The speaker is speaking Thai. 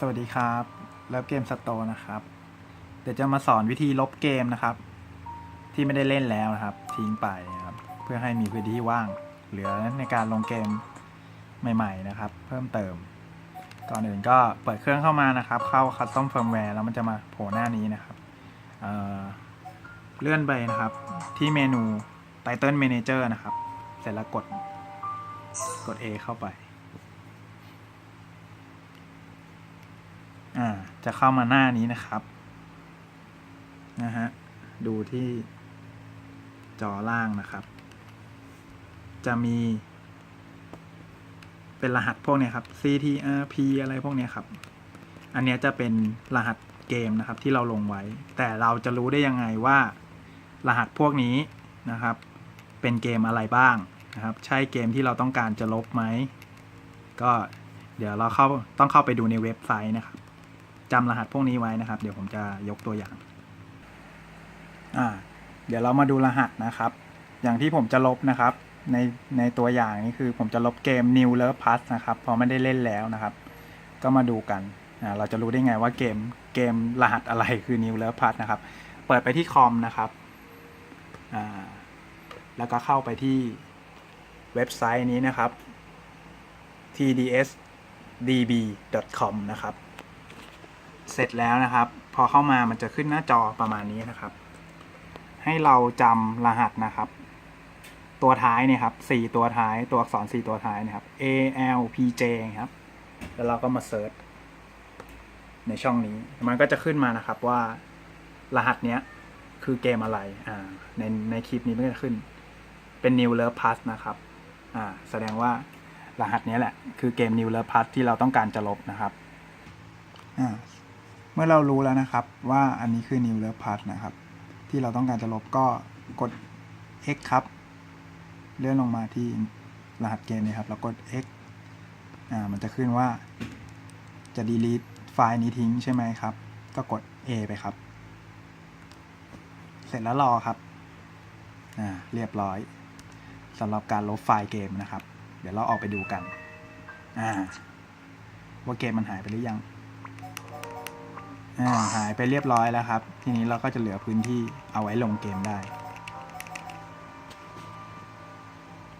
สวัสดีครับเลิฟเกมสโตนะครับ เดี๋ยวจะมาสอนวิธีลบเกมนะครับ ที่ไม่ได้เล่นแล้วนะครับ ทิ้งไปนะครับ เพื่อให้มีพื้นที่ว่าง เหลือในการลงเกมใหม่ ๆนะครับ เพิ่มเติม ก่อนอื่นก็เปิดเครื่องเข้ามานะครับ เข้า Custom Firmware แล้วมันจะมาโผล่หน้านี้นะครับเเลื่อนไปนะครับ ที่เมนู Title Manager นะครับ เสร็จแล้วกดกด A เข้าไป อ่า จะเข้ามาหน้านี้นะครับ นะฮะ ดูที่จอล่างนะครับ จะมี เป็นรหัสพวกนี้ครับ CTRP อะไรพวกนี้ครับ อันนี้จะเป็นรหัสเกมนะครับ ที่เราลงไว้ แต่เราจะรู้ได้ยังไงว่า รหัสพวกนี้นะครับ เป็นเกมอะไรบ้างนะครับ ใช่เกมที่เราต้องการจะลบไหม ก็เดี๋ยวเราเข้าต้องเข้าไปดูในเว็บไซต์นะครับ จำรหัสพวกนี้ไว้นะครับ เดี๋ยวผมจะยกตัวอย่างอ่าเดี๋ยวเรามาดูรหัสนะครับ อย่างที่ผมจะลบนะครับ ในในตัวอย่างนี้คือผมจะลบเกม New Love Plus นะครับพราะไม่ได้เล่นแล้วนะครับ ก็มาดูกันอ่าเราจะรู้ได้ไงว่าเกมเกมรหัสอะไรคือ New Love Plus นะครับ เปิดไปที่คอมนะครับอ่าแล้วก็เข้าไปที่เว็บไซต์นี้นะครับ tdsdb.com นะครับ เสร็จแล้วนะครับ พอเข้ามามันจะขึ้นหน้าจอประมาณนี้นะครับ ให้เราจำรหัสนะครับ ตัวท้ายเนี่ยครับสี่ตัวท้ายตัวอักษรสี่ตัวท้ายนะครับ A L P J ครับ แล้วเราก็มาเซิร์ชในช่องนี้ มันก็จะขึ้นมานะครับว่ารหัสเนี้ยคือเกมอะไรอ่าในในคลิปนี้มันก็จะขึ้นเป็น New Love Plus นะครับอ่าแสดงว่ารหัสนี้แหละ คือเกม New Love Plus ที่เราต้องการจะลบนะครับอ่า มื่อเรารู้แล้วนะครับว่าอันนี้คือ New Love Plus นะครับ ที่เราต้องการจะลบก็กด X ครับ เลื่อนลงมาที่รหัสเกมนี้ครับ แล้วกด X อ่ามันจะขึ้นว่าจะ delete ไฟล์นี้ทิ้งใช่ไหมครับ ก็กด A ไปครับ เสร็จแล้วรอครับอ่าเรียบร้อยสำหรับการลบไฟล์เกมนะครับ เดี๋ยวเราออกไปดูกันอ่าว่าเกมมันหายไปหรือยัง อ่าหายไปเรียบร้อยแล้วครับ ทีนี้เราก็จะเหลือพื้นที่เอาไว้ลงเกมได้